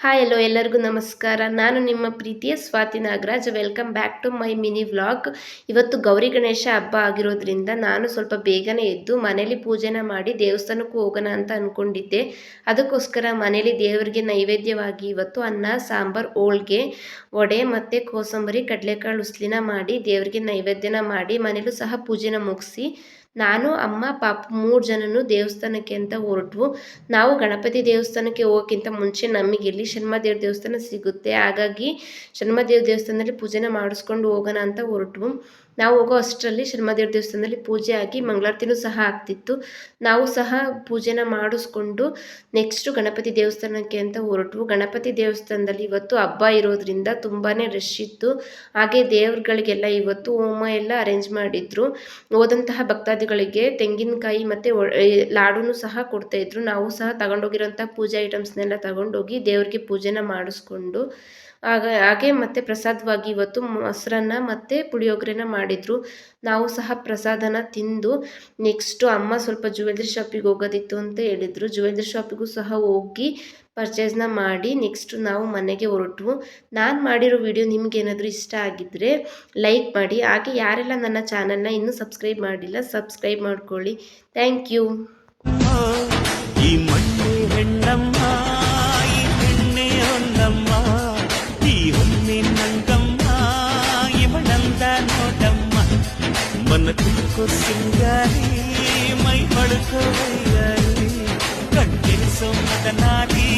Hi ಎಲ್ಲೋ ಎಲ್ಲರಿಗೂ ನಮಸ್ಕಾರ. ನಾನು ನಿಮ್ಮ ಪ್ರೀತಿಯ Swathi Nagaraj. Welcome back to my mini vlog ಇವತ್ತು ಗೌರಿ ಗಣೇಶ ಹಬ್ಬ ಆಗಿರೋದ್ರಿಂದ ನಾನು ಸ್ವಲ್ಪ ಬೇಗನೆ ಎದ್ದು ಮನೇಲಿ ಪೂಜೆನ ಮಾಡಿ ದೇವಸ್ಥಾನಕ್ಕೂ ಹೋಗೋಣ ಅಂತ ಅಂದ್ಕೊಂಡಿದ್ದೆ ಅದಕ್ಕೋಸ್ಕರ ಮನೇಲಿ ದೇವರಿಗೆ ನೈವೇದ್ಯವಾಗಿ ಇವತ್ತು ಅನ್ನ, ಸಾಂಬಾರ್, ಹೋಳ್ಗೆ, ವಡೆ ಮತ್ತು ಕೋಸಂಬರಿ, ಕಡಲೆಕಾಳು ಉಸ್ಲಿನ ಮಾಡಿ ದೇವರಿಗೆ ನೈವೇದ್ಯನ ಮಾಡಿ ಮನೇಲೂ ಸಹ ಪೂಜೆನ ಮುಗಿಸಿ ನಾನು, ಅಮ್ಮ, ಪಾಪ ಮೂರು ಜನನು ದೇವಸ್ಥಾನಕ್ಕೆ ಅಂತ ಹೊರಟ್ವು. ನಾವು ಗಣಪತಿ ದೇವಸ್ಥಾನಕ್ಕೆ ಹೋಗೋಕ್ಕಿಂತ ಮುಂಚೆ ನಮಗೆ ಇಲ್ಲಿ ಶನ್ಮದೇವ್ರ ದೇವಸ್ಥಾನ ಸಿಗುತ್ತೆ. ಹಾಗಾಗಿ ಶನ್ಮದೇವ್ರ ದೇವಸ್ಥಾನದಲ್ಲಿ ಪೂಜೆನ ಮಾಡಿಸ್ಕೊಂಡು ಹೋಗೋಣ ಅಂತ ಹೊರಟ್ವು ನಾವು ಹೋಗೋ ಅಷ್ಟರಲ್ಲಿ ಶರ್ಮದೇವ್ರ ದೇವಸ್ಥಾನದಲ್ಲಿ ಪೂಜೆ ಆಗಿ ಮಂಗಳಾರತಿನೂ ಸಹ ಆಗ್ತಿತ್ತು. ನಾವು ಸಹ ಪೂಜೆನ ಮಾಡಿಸ್ಕೊಂಡು ನೆಕ್ಸ್ಟು ಗಣಪತಿ ದೇವಸ್ಥಾನಕ್ಕೆ ಅಂತ ಹೊರಟು. ಗಣಪತಿ ದೇವಸ್ಥಾನದಲ್ಲಿ ಇವತ್ತು ಹಬ್ಬ ಇರೋದ್ರಿಂದ ತುಂಬಾ ರಶ್ ಇತ್ತು. ಹಾಗೆ ದೇವ್ರಗಳಿಗೆಲ್ಲ ಇವತ್ತು ಹೋಮ ಎಲ್ಲ ಅರೇಂಜ್ ಮಾಡಿದ್ರು. ಹೋದಂತಹ ಭಕ್ತಾದಿಗಳಿಗೆ ತೆಂಗಿನಕಾಯಿ ಮತ್ತು ಲಾಡುನು ಸಹ ಕೊಡ್ತಾಯಿದ್ರು ನಾವು ಸಹ ತಗೊಂಡೋಗಿರೋಂಥ ಪೂಜಾ ಐಟಮ್ಸ್ನೆಲ್ಲ ತಗೊಂಡೋಗಿ ದೇವ್ರಿಗೆ ಪೂಜೆನ ಮಾಡಿಸ್ಕೊಂಡು, ಆಗ, ಹಾಗೆ ಮತ್ತೆ ಪ್ರಸಾದವಾಗಿ ಇವತ್ತು ಮೊಸರನ್ನ ಮತ್ತು ಪುಳಿಯೋಗರೆನ ಮಾಡಿದರು. ನಾವು ಸಹ ಪ್ರಸಾದನ ತಿಂದು, ನೆಕ್ಸ್ಟು ಅಮ್ಮ ಸ್ವಲ್ಪ ಜ್ಯುವೆಲ್ರಿ ಶಾಪಿಗೆ ಹೋಗೋದಿತ್ತು ಅಂತ ಹೇಳಿದ್ರು. ಜ್ಯುವೆಲ್ರಿ ಶಾಪಿಗೂ ಸಹ ಹೋಗಿ ಪರ್ಚೇಸ್ನ ಮಾಡಿ, ನೆಕ್ಸ್ಟು ನಾವು ಮನೆಗೆ ಹೊರಟು ನಾನು ಮಾಡಿರೋ ವಿಡಿಯೋ ನಿಮಗೇನಾದರೂ ಇಷ್ಟ ಆಗಿದ್ದರೆ ಲೈಕ್ ಮಾಡಿ. ಹಾಗೆ ಯಾರೆಲ್ಲ ನನ್ನ ಚಾನಲ್ನ ಇನ್ನೂ ಸಬ್ಸ್ಕ್ರೈಬ್ ಮಾಡಿಲ್ಲ ಸಬ್ಸ್ಕ್ರೈಬ್ ಮಾಡ್ಕೊಳ್ಳಿ. ಥ್ಯಾಂಕ್ ಯು சொன்னேன் நங்கம்மா இவளந்த நோட்டம்மா மனத்துக்கு சிங்காரி மை பழுக்க வையாரி கண்ணில் சொன்னதனாலே